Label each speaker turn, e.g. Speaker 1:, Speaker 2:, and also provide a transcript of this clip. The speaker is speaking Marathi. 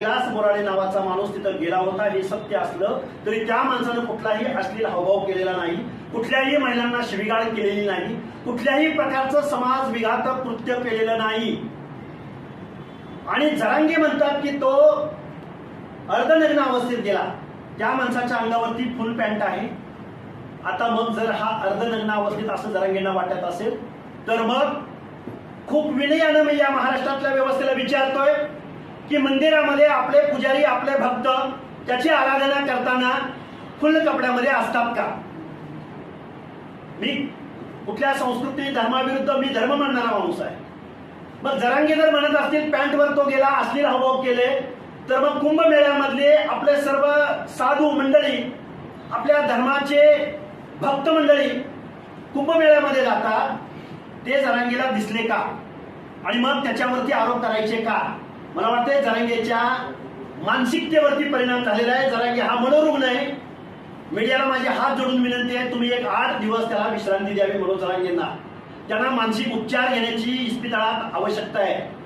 Speaker 1: कैलास बोराडे नावाचा माणूस तिथं गेला होता. हे सत्य असलं तरी त्या माणसानं कुठलाही अश्लील हावभाव केलेला नाही. कुठल्याही महिलांना शिविगाळ केलेली नाही. कुठल्याही प्रकारचं समाज विघातक कृत्य केलेलं नाही. आणि जरांगे म्हणतात की तो अर्धनग्न अवस्थेत गेला. त्या माणसाच्या अंगावरती फुल पॅन्ट आहे. आता मग जर हा अर्धनग्न अवस्थेत असं जरांगेंना वाटत असेल तर मग खूप विनयानं मी या महाराष्ट्रातल्या व्यवस्थेला विचारतोय. की मंदिरामध्ये आपले पुजारी आपले भक्त त्याची आराधना करताना फुल कपड्यामध्ये असतात का? मी कुठल्या संस्कृती धर्माविरुद्ध मी धर्म मानणारा माणूस आहे. मग जरांगे जर म्हणत असतील पॅन्टवर तो गेला असतील हावभाव केले तर मग कुंभमेळ्यामधले आपले सर्व साधू मंडळी आपल्या धर्माचे भक्त मंडळी कुंभमेळ्यामध्ये जातात ते जरांगेला दिसले का? आणि मग त्याच्यावरती आरोप करायचे का? मला वाटतंय जरांगेच्या मानसिकतेवरती परिणाम झालेला आहे. जरांगे हा मनोरुग्ण आहे. मीडियाला माझी हात जोडून विनंती आहे तुम्ही एक आठ दिवस त्याला विश्रांती द्यावी म्हणून जरांगेंना. त्यांना मानसिक उपचार घेण्याची इस्पितळात आवश्यकता आहे.